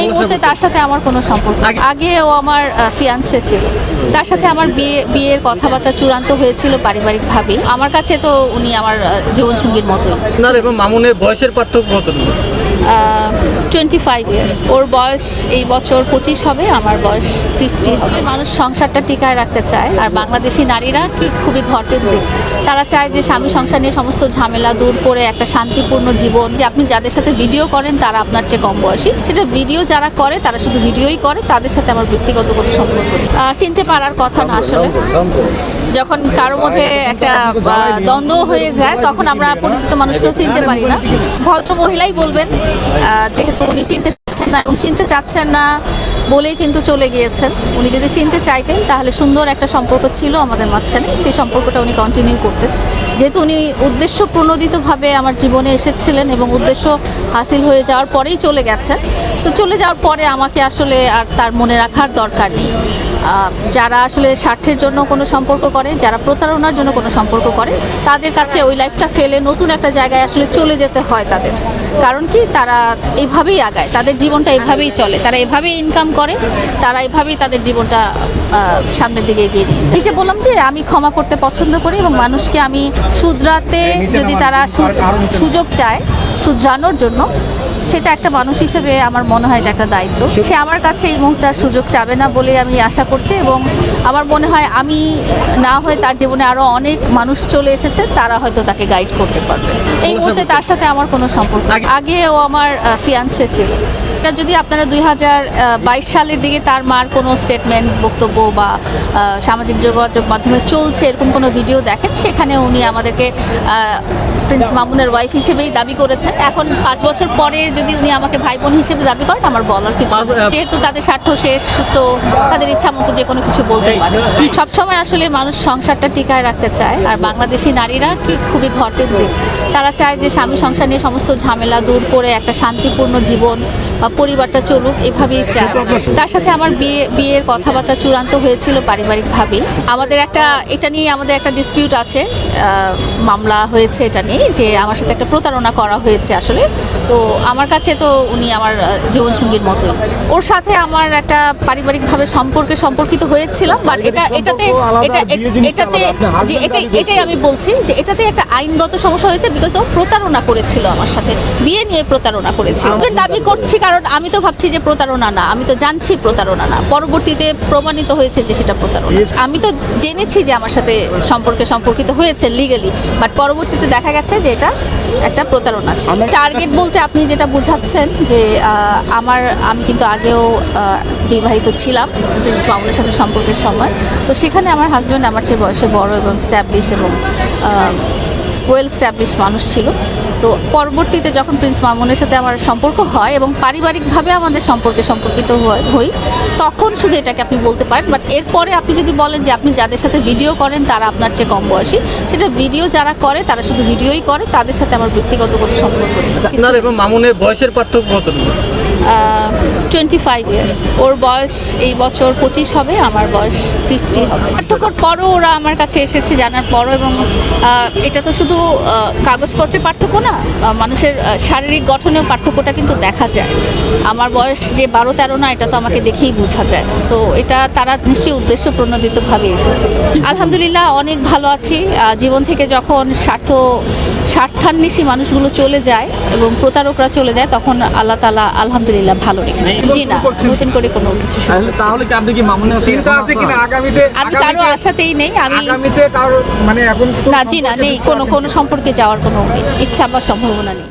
এই মুহূর্তে তার সাথে আমার কোনো সম্পর্ক আগে ও আমার ফিয়ান্সে ছিল। তার সাথে আমার বিয়ে বিয়ের কথাবার্তা চূড়ান্ত হয়েছিল পারিবারিকভাবেই। আমার কাছে তো উনি আমার জীবনসঙ্গীর মতোই। না এবং মামুনের বয়সের পার্থক্য কতটুকু? টোয়েন্টি ফাইভ ইয়ার্স ওর বয়স এই বছর পঁচিশ হবে আমার বয়স ফিফটি হবে। মানুষ সংসারটা টিকায় রাখতে চায় আর বাংলাদেশি নারীরা কি খুবই ঘটের ঘরকেন্দ্রিক। তারা চায় যে স্বামী সংসার নিয়ে সমস্ত ঝামেলা দূর করে একটা শান্তিপূর্ণ জীবন। যে আপনি যাদের সাথে ভিডিও করেন তারা আপনার চেয়ে কম বয়সী। সেটা ভিডিও যারা করে তারা শুধু ভিডিওই করে তাদের সাথে আমার ব্যক্তিগত কোনো সম্পর্ক নেই। চিনতে পারার কথা না আসলে যখন কারোর মধ্যে একটা দ্বন্দ্ব হয়ে যায়, তখন আমরা পরিচিত মানুষকেও চিনতে পারি না। ভদ্র মহিলাই বলবেন যেহেতু উনি চিনতে চাচ্ছেন না চিনতে চাচ্ছেন না বলেই কিন্তু চলে গিয়েছেন। উনি যদি চিনতে চাইতেন, তাহলে সুন্দর একটা সম্পর্ক ছিল আমাদের মাঝখানে, সেই সম্পর্কটা উনি কন্টিনিউ করতেন। যেহেতু উনি উদ্দেশ্য প্রণোদিতভাবে আমার জীবনে এসেছিলেন এবং উদ্দেশ্য হাসিল হয়ে যাওয়ার পরেই চলে গেছেন। তো চলে যাওয়ার পরে আমাকে আসলে আর তার মনে রাখার দরকার নেই। যারা আসলে স্বার্থের জন্য কোনো সম্পর্ক করে যারা প্রতারণার জন্য কোনো সম্পর্ক করে তাদের কাছে ওই লাইফটা ফেলে নতুন একটা জায়গায় আসলে চলে যেতে হয় তাদের। কারণ কি? তারা এইভাবেই আগায় তাদের জীবনটা এভাবেই চলে। তারা এভাবেই ইনকাম করে তারা এভাবেই তাদের জীবনটা সামনের দিকে এগিয়ে নিয়ে যায়। এই যে বললাম যে আমি ক্ষমা করতে পছন্দ করি এবং মানুষকে আমি শুধরাতে যদি তারা সুযোগ চায় শুধরানোর জন্য সেটা একটা মানুষ হিসেবে আমার মনে হয় এটা একটা দায়িত্ব। সে আমার কাছে এই মুহূর্তে আর সুযোগ চাবে না বলে আমি আশা করছি এবং আমার মনে হয় আমি না হয়ে তার জীবনে আরও অনেক মানুষ চলে এসেছে তারা হয়তো তাকে গাইড করতে পারবে। এই মুহূর্তে তার সাথে আমার কোনো সম্পর্ক আগে ও আমার ফিয়ান্সে ছিল। এটা যদি আপনারা দুই হাজার বাইশ সালের দিকে তার মার কোনো স্টেটমেন্ট বক্তব্য বা সামাজিক যোগাযোগ মাধ্যমে চলছে এরকম কোনো ভিডিও দেখেন সেখানে উনি আমাদেরকে প্রিন্স মামুনের ওয়াইফ হিসেবেই দাবি করেছেন। এখন পাঁচ বছর পরে যদি উনি আমাকে ভাই বোন হিসেবে দাবি করেন আমার বলার কিছু যেহেতু তাদের স্বার্থ শেষ তো তাদের ইচ্ছা মতো যে কোনো কিছু বলতে পারে। সবসময় আসলে মানুষ সংসারটা টিকায় রাখতে চায় আর বাংলাদেশি নারীরা কি খুবই ঘরকেন্দ্রিক। তারা চায় যে স্বামী সংসার নিয়ে সমস্ত ঝামেলা দূর করে একটা শান্তিপূর্ণ জীবন পরিবারটা চলুক এভাবেই চায় তার সাথে আমার বিয়ে বিয়ের কথাবার্তা চূড়ান্ত হয়েছিল পারিবারিকভাবেই। আমাদের একটা এটা নিয়ে আমাদের একটা ডিসপিউট আছে মামলা হয়েছে এটা নিয়ে যে আমার সাথে একটা প্রতারণা করা হয়েছে আসলে। তো আমার কাছে তো উনি আমার জীবনসঙ্গীর মতোই। ওর সাথে আমার একটা পারিবারিকভাবে সম্পর্কে সম্পর্কিত হয়েছিলাম বাট এটা এটাতে এটা এটাতে যে এটাই এটাই আমি বলছি যে এটাতে একটা আইনগত সমস্যা হয়েছে বিকজ ও প্রতারণা করেছিল আমার সাথে বিয়ে নিয়ে প্রতারণা করেছিল। দাবি করছি কারণ আমি তো ভাবছি যে প্রতারণা না আমি তো জানছি প্রতারণা না। পরবর্তীতে প্রমাণিত হয়েছে যে সেটা প্রতারণা। আমি তো জেনেছি যে আমার সাথে সম্পর্কে সম্পর্কিত হয়েছে লিগালি বাট পরবর্তীতে দেখা গেছে যে এটা একটা প্রতারণা ছিল। টার্গেট বলতে আপনি যেটা বুঝাচ্ছেন যে আমার আমি কিন্তু আগেও বিবাহিত ছিলাম প্রিন্স মামুনের সাথে সম্পর্কের সময়। তো সেখানে আমার হাজব্যান্ড আমার চেয়ে বয়সে বড় এবং স্ট্যাবলিশ এবং ওয়েল স্ট্যাবলিশ মানুষ ছিল। তো পরবর্তীতে যখন প্রিন্স মামুনের সাথে আমার সম্পর্ক হয় এবং পারিবারিকভাবে আমাদের সম্পর্কে সম্পর্কিত হই তখন শুধু এটাকে আপনি বলতে পারেন। বাট এরপরে আপনি যদি বলেন যে আপনি যাদের সাথে ভিডিও করেন তারা আপনার চেয়ে কম বয়সী। সেটা ভিডিও যারা করে তারা শুধু ভিডিওই করে তাদের সাথে আমার ব্যক্তিগত কোনো সম্পর্ক নেই। আপনার এবং মামুনের বয়সের পার্থক্য কতটুকু? টোয়েন্টি ফাইভ ইয়ার্স ওর বয়স এই বছর পঁচিশ হবে আমার বয়স ফিফটি হবে। পার্থক্যর পরও ওরা আমার কাছে এসেছে জানার পরও এবং এটা তো শুধু আহ, কাগজপত্রের পার্থক্য না মানুষের শারীরিক গঠনেও পার্থক্যটা কিন্তু দেখা যায়। আমার বয়স যে বারো তেরো না এটা তো আমাকে দেখেই বোঝা যায়। সো এটা তারা নিশ্চয়ই উদ্দেশ্য প্রণোদিতভাবে এসেছে। আলহামদুলিল্লাহ অনেক ভালো আছি। জীবন থেকে যখন স্বার্থ স্বার্থান্বেষী মানুষগুলো চলে যায় এবং প্রতারকরা চলে যায় তখন আল্লাহ তালা আলহামদুলিল্লাহ ভালো রেখেছে জি না নতুন করে কোনো কিছু তাহলে কি আপনি কি মামুনের চিন্তা আছে কিনা? আগামীতে আমি কারও আশাতেই নেই আমি আগামীতে কারও মানে এখন না জি না নেই কোনো কোনো সম্পর্কে যাওয়ার কোনো ইচ্ছা বা সম্ভাবনা নেই।